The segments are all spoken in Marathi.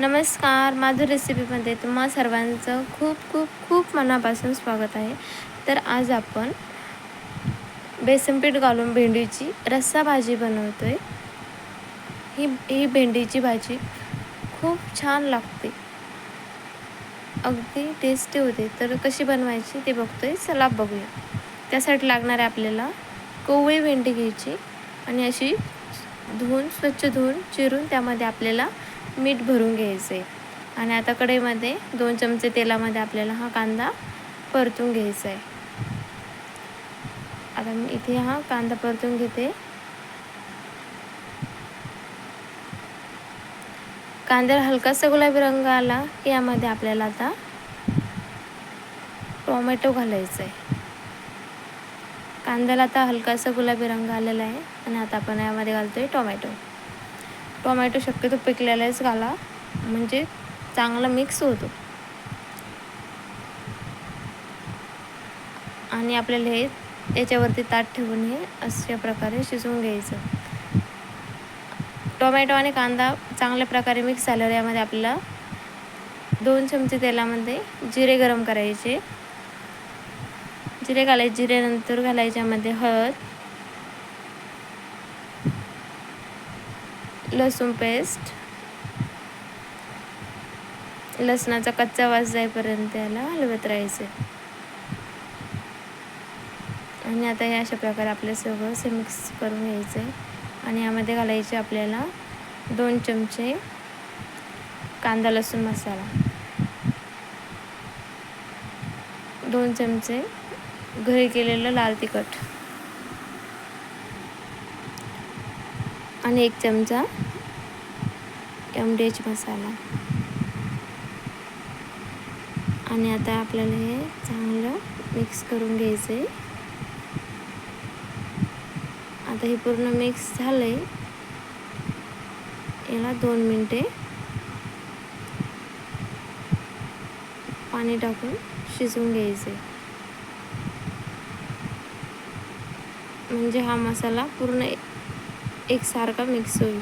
नमस्कार माझं रेसिपीमध्ये तुम्हा सर्वांचं खूप खूप खूप मनापासून स्वागत आहे. तर आज आपण बेसनपीठ घालून भेंडीची रस्सा भाजी बनवतो आहे ही ही भेंडीची भाजी खूप छान लागते. अगदी टेस्टी होते. तर कशी बनवायची ते बघतो आहे चला बघूया. त्यासाठी लागणार आहे आपल्याला कोवळी भेंडी घ्यायची आणि अशी धुवून स्वच्छ धुवून चिरून त्यामध्ये आपल्याला मीठ भरून घ्यायचं. आहे आणि आता कढईमध्ये दोन चमचे तेलामध्ये आपल्याला हा कांदा परतून घ्यायचा आहे आता मी इथे हा कांदा परतून घेते. कांद्याला हलकासा गुलाबी रंग आला की यामध्ये आपल्याला आता टोमॅटो घालायचा आहे कांद्याला आता हलकासा गुलाबी रंग आलेला आहे आणि आता आपण यामध्ये घालतो आहे टोमॅटो. टोमॅटो शक्यतो पिकलेलाच घाला. म्हणजे चांगला मिक्स होतो. आणि आपल्याला हे याच्यावरती ताट ठेवून हे अशा प्रकारे शिजवून घ्यायचं. टोमॅटो आणि कांदा चांगल्या प्रकारे मिक्स झाल्यावर यामध्ये आपल्याला दोन चमचे तेलामध्ये जिरे गरम करायचे. जिरे घालायचे जिरेनंतर घालायच्यामध्ये हळद. लसूण पेस्ट लसणाचा कच्चा वास जाईपर्यंत याला हलवत राहायचे. आणि आता हे अशा प्रकारे आपलं सगळं से मिक्स करून घ्यायचं आहे आणि यामध्ये घालायचे आपल्याला दोन चमचे कांदा लसूण मसाला. दोन चमचे घरी केलेलं लाल तिखट. आणि एक चमचा एम डी एच मसाला. आणि आता आपल्याला हे चांगलं मिक्स करून घ्यायचं आहे आता हे पूर्ण मिक्स झालं आहे याला दोन मिनटे पाणी टाकून शिजवून घ्यायचं आहे म्हणजे हा मसाला पूर्ण एकसारखा मिक्स होईल.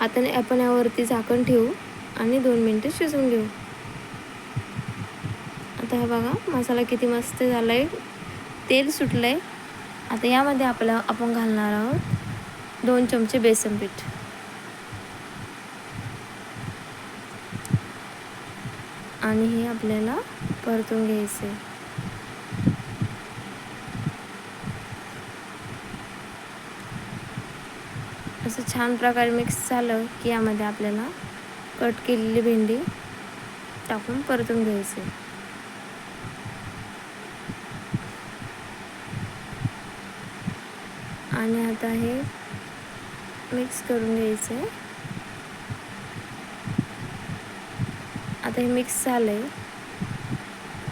आता आपण यावरती झाकण ठेवू आणि दोन मिनटं शिजवून घेऊ. आता हा बघा मसाला किती मस्त झाला आहे तेल सुटलं आहे आता यामध्ये आपल्या आपण घालणार आहोत दोन चमचे बेसन पीठ. आणि हे आपल्याला परतून घ्यायचं आहे असं छान प्रकारे मिक्स झालं की यामध्ये आपल्याला कट केलेली भेंडी टाकून परतून घ्यायची. आणि आता हे मिक्स करून घ्यायचं. आहे आता हे मिक्स झालं आहे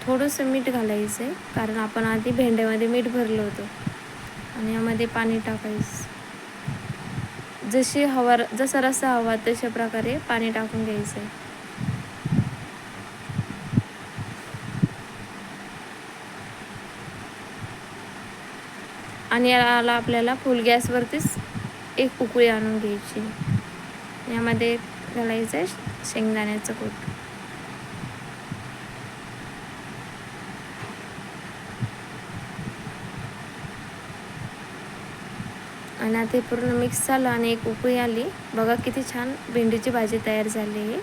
थोडंसं मीठ घालायचं आहे कारण आपण आधी भेंड्यामध्ये मीठ भरलं होतं. आणि यामध्ये पाणी टाकायचं. जशी हवा जसा रस्सा हवा तशा प्रकारे पाणी टाकून घ्यायचं. आहे आणि याला आपल्याला फुल गॅसवरतीच एक उकळी आणून घ्यायची. यामध्ये घालायचं आहे शेंगदाण्याचं कूट. आणि आता पूर्ण मिक्स झालं आणि एक उकळी आली. बघा किती छान भेंडीची भाजी तयार झाली आहे.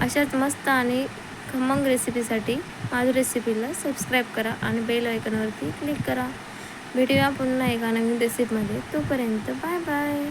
अशाच मस्त आणि खमंग रेसिपीसाठी माझ्या रेसिपीला सबस्क्राईब करा आणि बेल आयकॉनवरती क्लिक करा. भेटूया पुन्हा एका नवीन रेसिपीमध्ये तोपर्यंत बाय बाय